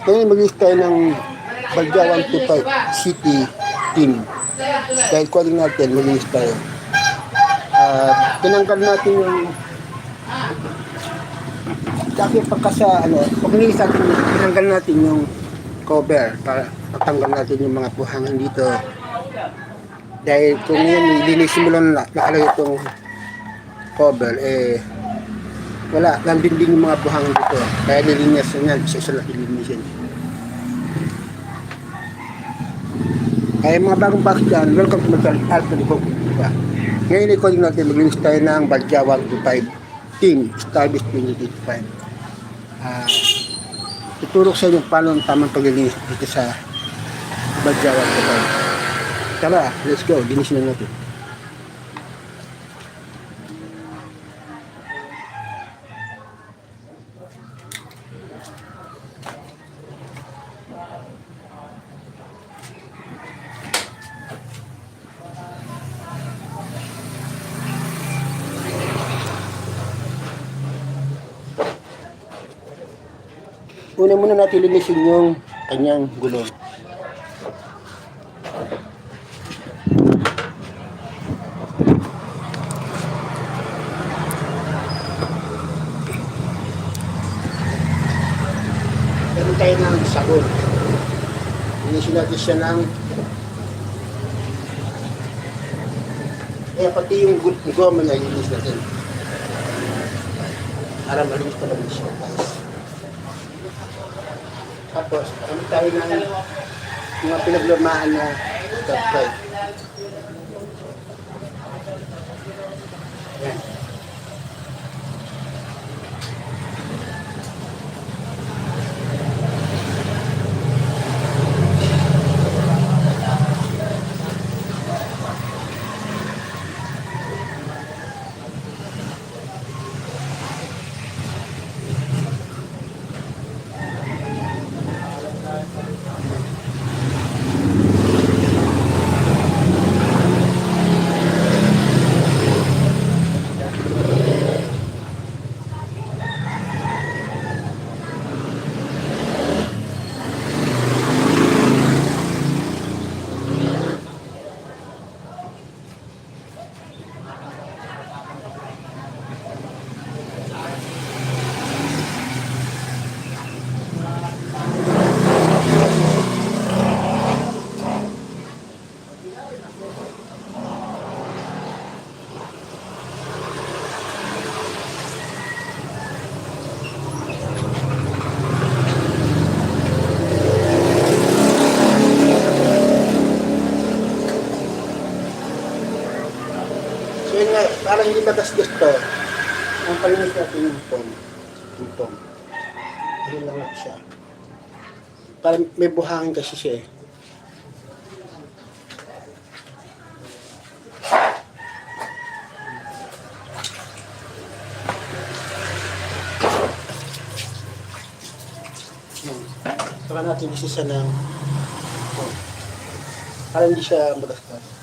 Kaya mag-list tayo ng Balja 125 City Team. Dahil calling natin, mag-list tayo. Ah, tinanggal natin yung Dati pagka sa ano, pag natin, tinanggal natin yung cover para matanggal natin yung mga buhangin dito. Dahil kung yun, linisin mo lang na, nakalagay itong cover, eh, wala, nandun din yung mga buhangin dito. Kaya nilinis na yan, isa-isa lang nilinisin. Kaya mga bagong box dyan, welcome to my channel, Alfred Hope. Diba? Ngayon i-calling natin, maglinis tayo ng Balja 125 Team, Starbase 2025. Ah, tuturo sa inyo paano ang tamang paglilinis dito sa Balja 125. Tara, let's go, linisin na natin. Una muna natin linisin yung kanyang gulong. Meron tayo ng sabon. Linisin natin siya ng eh, pati yung goma niya, linis natin. Para malinis pa naman siya. Tapos, ano tayo ng mga pinaglumaan na subscribe. Yan. So yun nga, para hindi magasgas to, ang palinis natin yung tom. Yung tom. Ayun lang natin siya. Para may buhangin kasi siya eh. Yan. Saka natin isisa ng tom. Para hindi siya magasgas.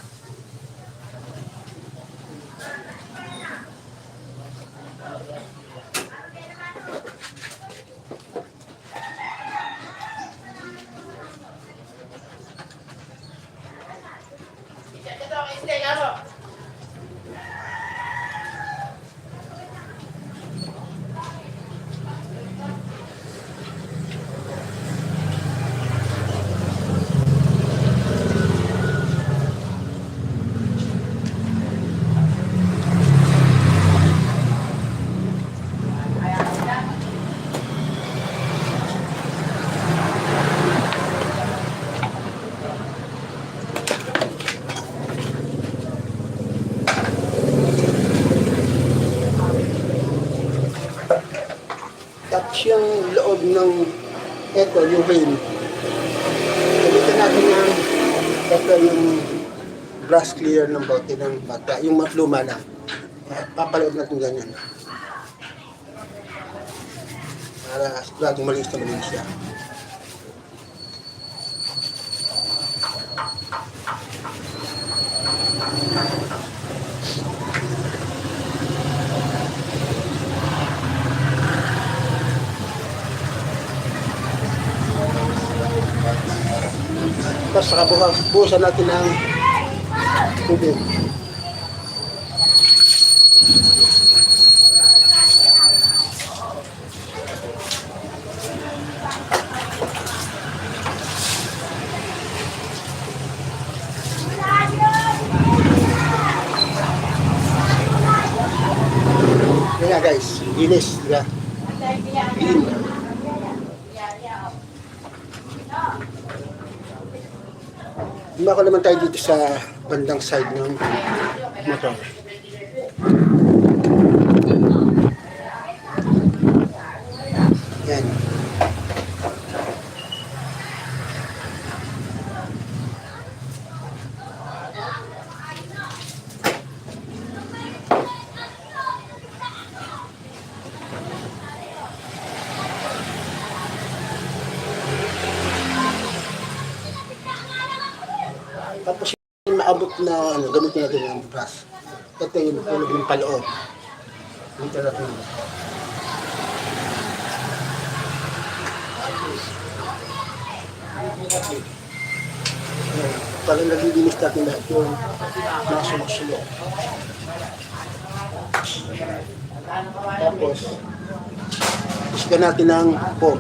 Tapos yung loob ng eto, yung vein. Gamitin natin yung eto yung brush clear ng bote ng bata, yung matluma na. Papaloob natin ganyan. Para sigurado malinis na malinis siya. Tapos saka buhusan natin ng tubig. Yan guys, linis. Diba? Clean. Dumako naman tayo dito sa bandang side ng motor. Tapos yung maabot na ano, gamitin natin yung brush. Ito yung tulog ng paloob. Dito natin. Parang naglilinis natin lahat yung mga sumusulok. Tapos, isga natin ng foam.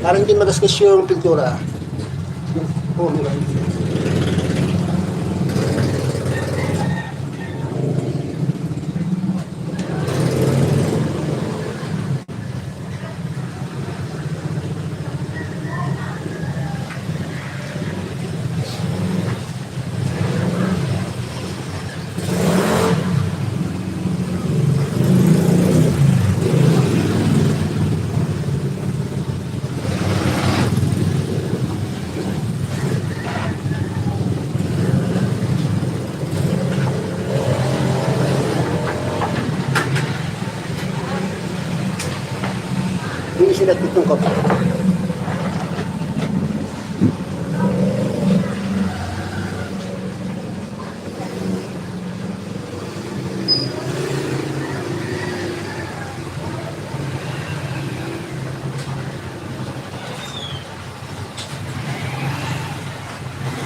Parang hindi magasgas yung pintura. Oh, Hindi sila itong kapal.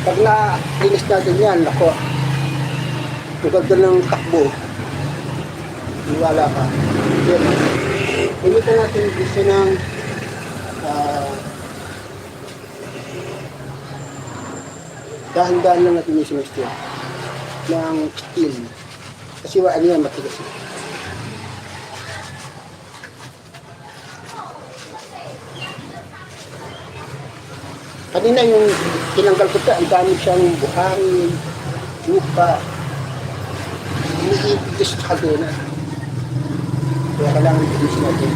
Pag na-linis natin yan, ako, ang ganda ng takbo. Iwala ka. Yan. Pilitan natin gusto ng ah, dahan-dahan lang natin yung sinestir ng steel. Kasi wa ano matigas. eh. Kanina yung tinanggal ko ta, ang dami siyang buhangin, lupa, umiibig sa kadena. Kaya kailangan i-finish natin.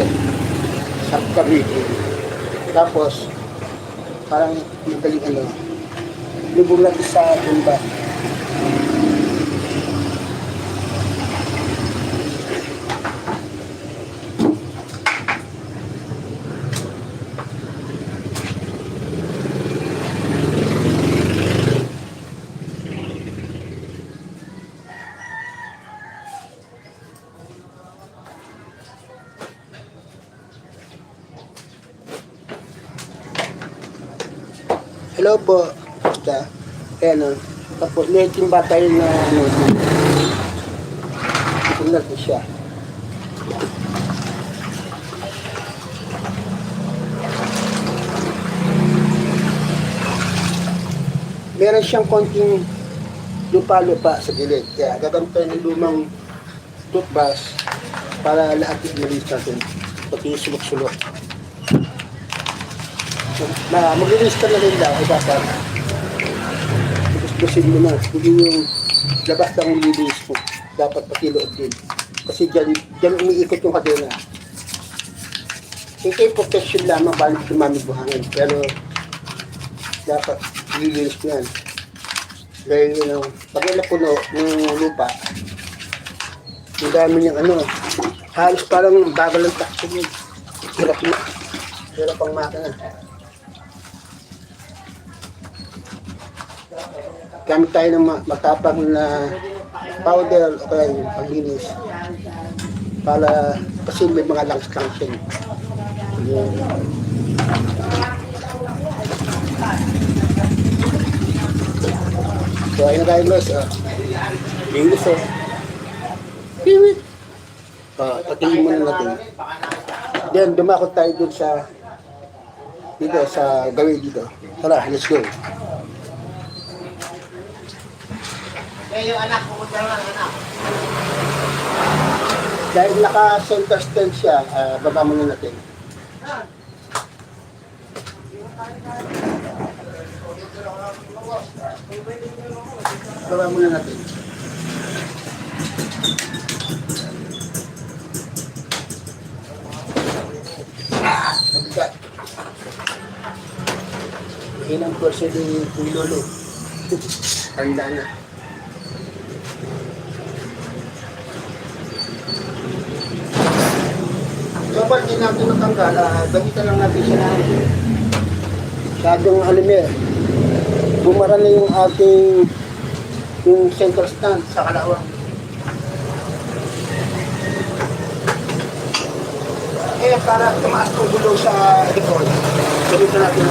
Second. Sarap gamitin. Tapos, parang madaling ano, lubog natin sa bumba. Ayan o. Tapos, letting ba tayo na ano. Ipon natin siya. Meron siyang konting lupa-lupa sa gilid. Kaya gagamit tayo ng lumang toothbrush para lahat i-release natin. Pati yung sulok-sulok. Na, mag-release ka na rin daw, dapat. Gustusin mo na. Hindi yung labas lang yung release mo. Dapat pati loob din. Kasi dyan, dyan umiikot yung kadena. Ito yung protection lamang balik sumami buhangin. Pero dapat lilinis ko yan. Dahil yun, pag yung napuno ng lupa, ang dami niyang ano, halos parang bagal ng takso yun. Hirap na. Hirap ang makina. Gamit tayo ng ma- matapang na powder o kaya yung paglinis para kasi may mga langs-langs yun. Yun. So ayun tayo guys, ah. Linis oh. Piwit. Ah, patingin muna natin. Then dumakot tayo dun sa dito sa gawin dito. Tara, let's go. Dahil naka-center stand siya, ah, baba muna natin. Baba muna natin. Mabigat. Ilang kurso din yung lolo. Tanda na. So, pag di natin natanggal, ah, gamitan lang natin siya ng masyadong eh, bumara na yung ating yung center stand sa kalawang. Eh, para tumaas yung gulo sa likod, gamitan natin.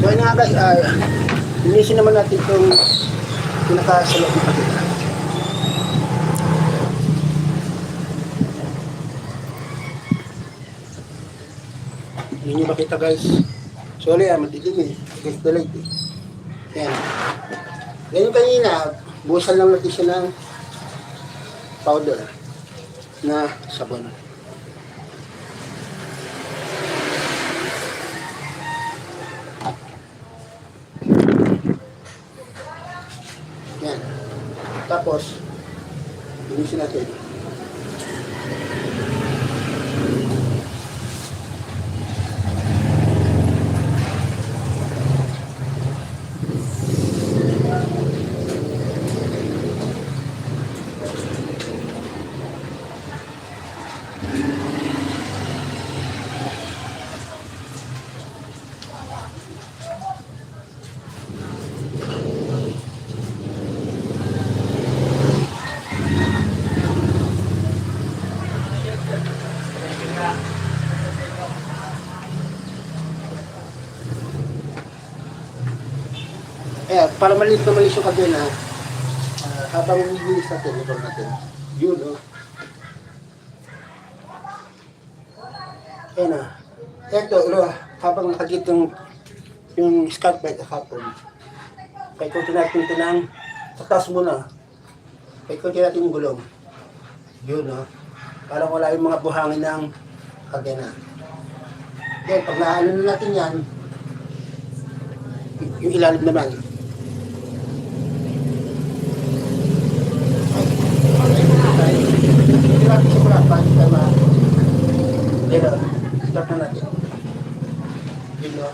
So ayun nga guys, uh, linisin naman natin itong pinakasalok ng pagkita. Hindi nyo makita guys. Sorry ah, matilim eh. Against the light eh. Yan. Ganyan kanina, buhusan lang natin siya ng powder na sabon. Yan. Tapos, linisin natin. Eh, para maliit na maliit yung kadena, ah, habang nilinis natin, ito natin. Yun, oh. Ayan na. Ito, ano, habang nakadit yung, yung scarpet hapon, kaya kunti natin ito ng, sa taas muna, kaya kunti natin yung gulong. Yun, oh. Parang wala yung mga buhangin ng kadena. Then, pag naano na natin yan, yung ilalim naman, Hindi natin simula pa, hindi tayo ma... Pero, start na natin. Yun no?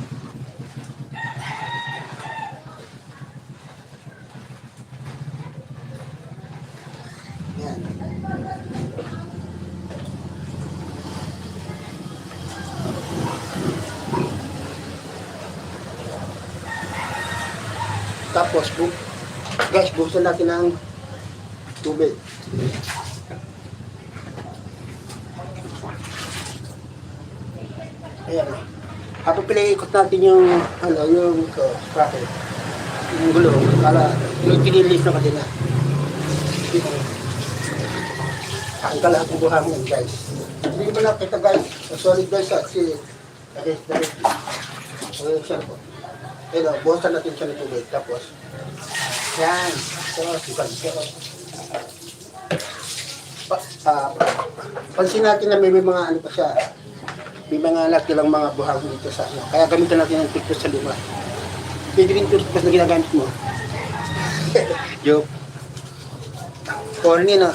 Yan. Tapos, bu natin ng tubig. Ayan. Habang pinaikot natin yung, ano, yung uh, sprocket, yung gulo, para yung kinilis na kanina. Ang kalahat ng buhangin, guys. Hindi mo na kita, guys. Oh, sorry, guys, ah, kasi, okay, dahil, okay, siya po. Ayun, buwasan natin siya ng tubig. Tapos, yan. So, sipan siya. Pa, ah, pansin natin na may, may mga ano pa siya, may mga natilang mga buhang dito sa ano. Kaya gamitan natin ng toothpaste sa luma. Pwede rin toothpaste na ginagamit mo. Joke. Corny na.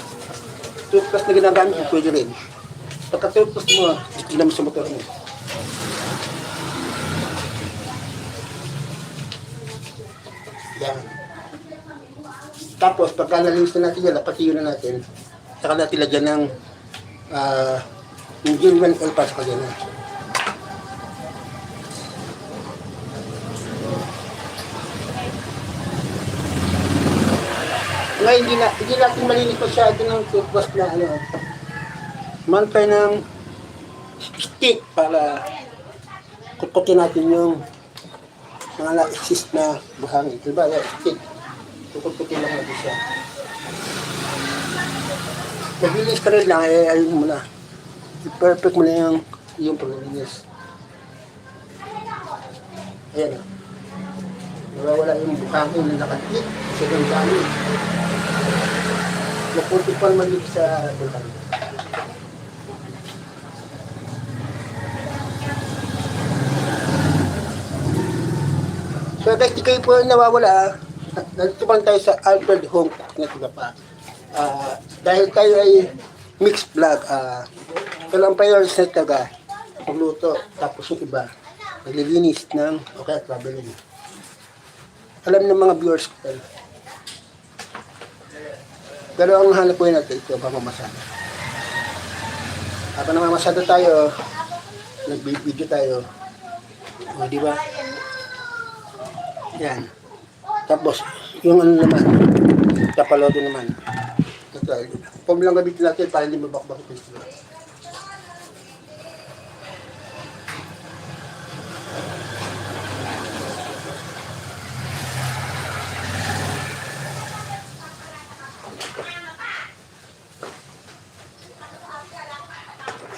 Toothpaste na ginagamit mo, pwede rin. Pagka toothpaste mo, tignan mo sa motor mo. Yan. Tapos, pagka nalinis na natin yan, napatiyo na natin, saka natin lagyan ng ah, yung genuine oil para sa kanya. Ngayon, hindi, na, hindi natin malinis masyado ng toothbrush na ano. Man tayo ng stick para kukutin natin yung mga na-exist na buhangin. Diba? Yung stick. Kukutin lang natin siya. Maglinis ka rin lang, eh, ayun mo na. I-perfect mo na yung, yung paglinis. Ayan. Nawawala yung buhangin na nakakit sa yung dami. Napunti pa maliit sa buhangin. So guys, kayo po nawawala. Nandito pa tayo sa Alfred Home na pa. Ah, dahil tayo ay mixed vlog, ah, ito lang pa yun sa taga pagluto. Tapos yung iba, naglilinis ng okay, traveling. Alam ng mga viewers ko tayo. Pero ang hanap ko natin ito, pamamasada. Habang namamasada tayo, nag-video tayo. O, di ba? Yan. Tapos, yung ano naman, kapalodo naman. Pag lang gamitin natin para hindi mabakbak ito.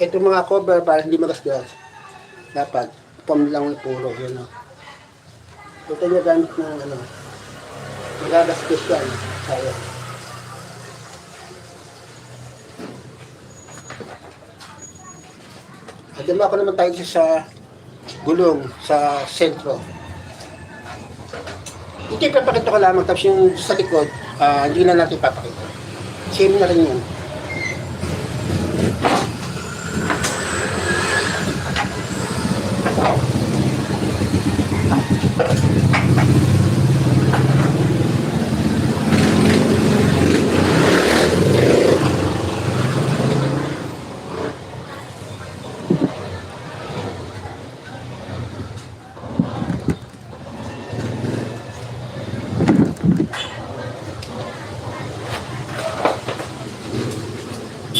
Ito mga cover para hindi magasgas. Dapat, pam lang ng puro. Yun, no? Ito yung gamit ng ano, magagastos yan. Sayang. At dumako naman tayo sa gulong sa sentro. Ito ipapakita ko lamang tapos yung sa likod, ah, hindi na natin ipapakita. Same na rin yun.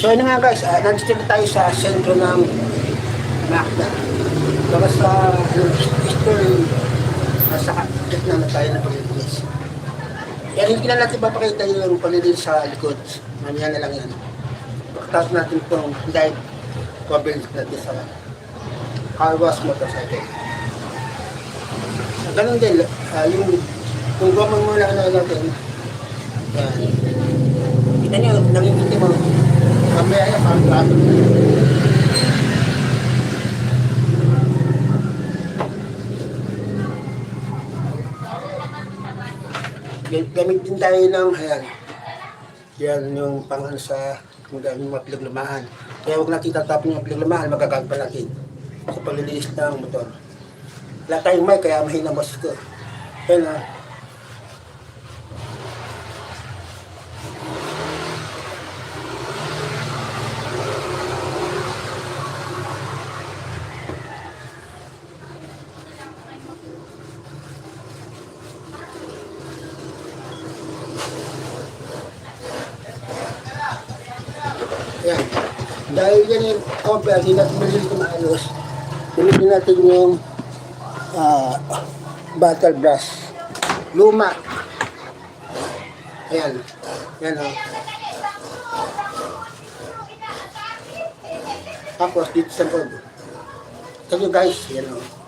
So ano nga guys, uh, nandito na tayo sa sentro ng Macda. Baka sa history, nasa gitna na tayo ng paglilinis. Yan, hindi na natin papakita yung paglilinis sa likod. Mamaya na lang yan. Pagkatapos natin itong live coverage natin sa car wash motorcycle. Ganun din, ah, yung kung gawin mo na natin, yan. Kita niyo, nangingitim mo. Parang plato. Ga- Gamit din tayo ng, ayan, yan yung pang ano sa kung yung mga pinaglamaan. Kaya huwag natin tatapon yung pinaglamaan, magagamit natin sa paglilinis ng motor. Wala tayong mic, kaya mahina mas ko. Yan ah. Yan. Dahil yan yung natin malinis na maayos. Gamitin natin yung ah, battle brush. Luma. Ayan. Yan o. Tapos dito sa loob. Ito guys. Yan o. So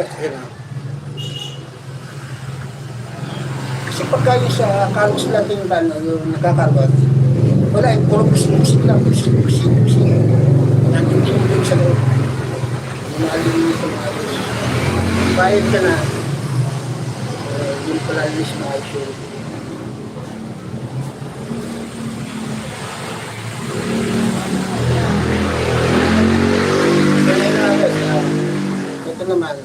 ano yung? Ayun ah. Kasi pagka yung sa cargos natin van, yung nagkakargot, wala yung puro musik-musik lang. Nandun din yung sa loob. Yung yung mga linis. Bayad ka na, eh, yung pala linis mga agad, ah, naman,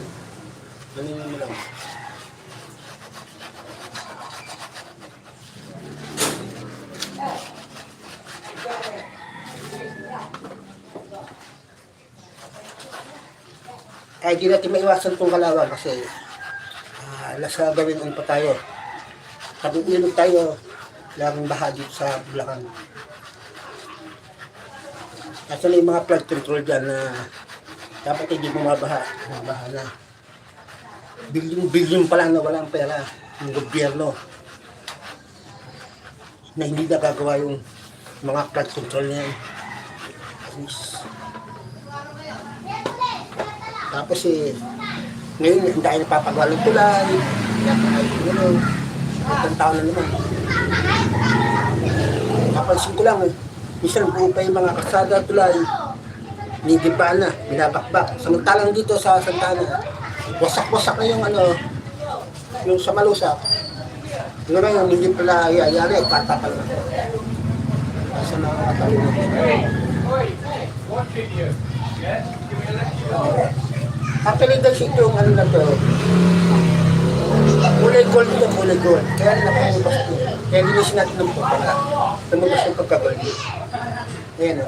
ano mo lang. Ay di natin maiwasan itong kalawang kasi uh, nasa gawin ano pa tayo. Pag ilog tayo, laging baha sa Bulacan. Kasi na yung mga flood control dyan na dapat hindi bumabaha. Bumabaha na. Bilyon-bilyon pa lang na walang pera ng gobyerno na hindi nagagawa yung mga flood control na. Please. Tapos eh, ngayon hindi tayo napapagawa ng tulay. Kaya pa tayo ano, itong taon na naman. Napansin ko lang eh, minsan buo pa yung mga kasada tulay, nigibaan na, binabakbak. Samantalang dito sa Santana, wasak-wasak na yung ano, yung sa malusak. Yung ngayon, hindi pala yayari, tatapal na. Sa mga katalungan. Actually, guys, ito yung ano na to. Kulay gold ito, kulay gold. Kaya nakapulpas ito. Kaya ginis natin ng pagkaka. Tumulpas yung pagka-gold. Ayan o.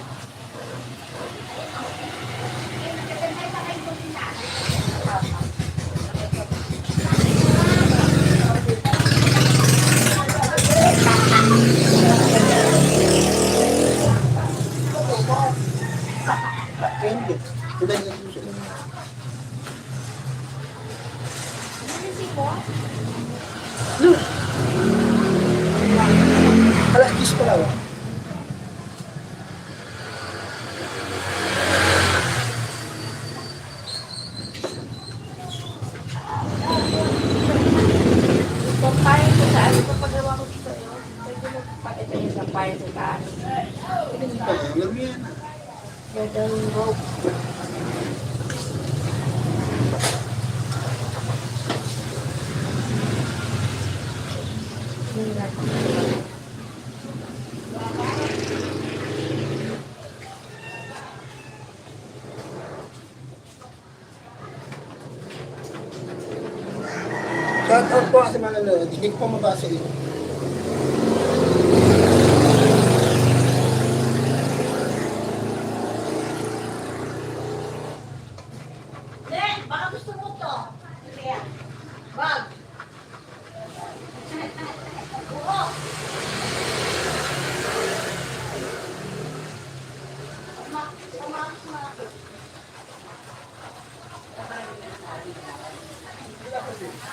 Kaya hindi. Iba yung susunod. No. Alas 10 pa lang. Kung kaya ko sa ano pa pagawa ko dito, eh, pwede mo pakita yun sa fire sa taas. Yan. Garden rope. Shout out po sa mga nanonood. Hindi ko mabasa yun.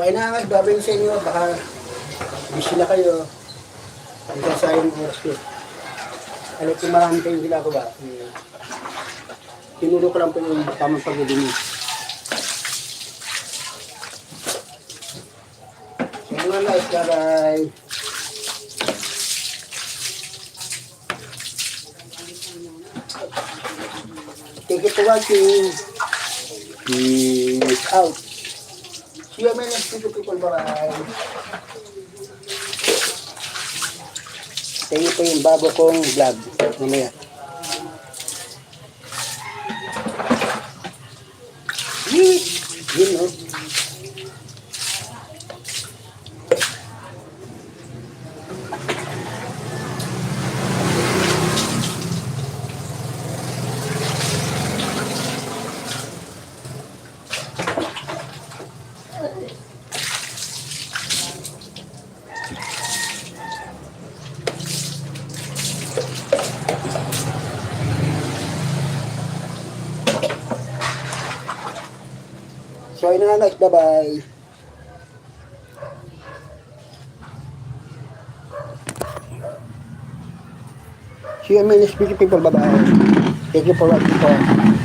So, ay na nga, babayin sa inyo. Baka busy na kayo. Ang sasayang oras ko. Alam ko marami kayong ginagawa. Eh, Tinuro ko lang po yung tamang paglilinis. So mga guys, bye-bye. Thank you for watching. Peace out. You my next video people. Bye-bye. Tingin po yung bago kong vlog. Mamaya. Yee! Yun oh. So ayun na guys. Bye-bye. See you my next video people. Bye-bye. Thank you for watching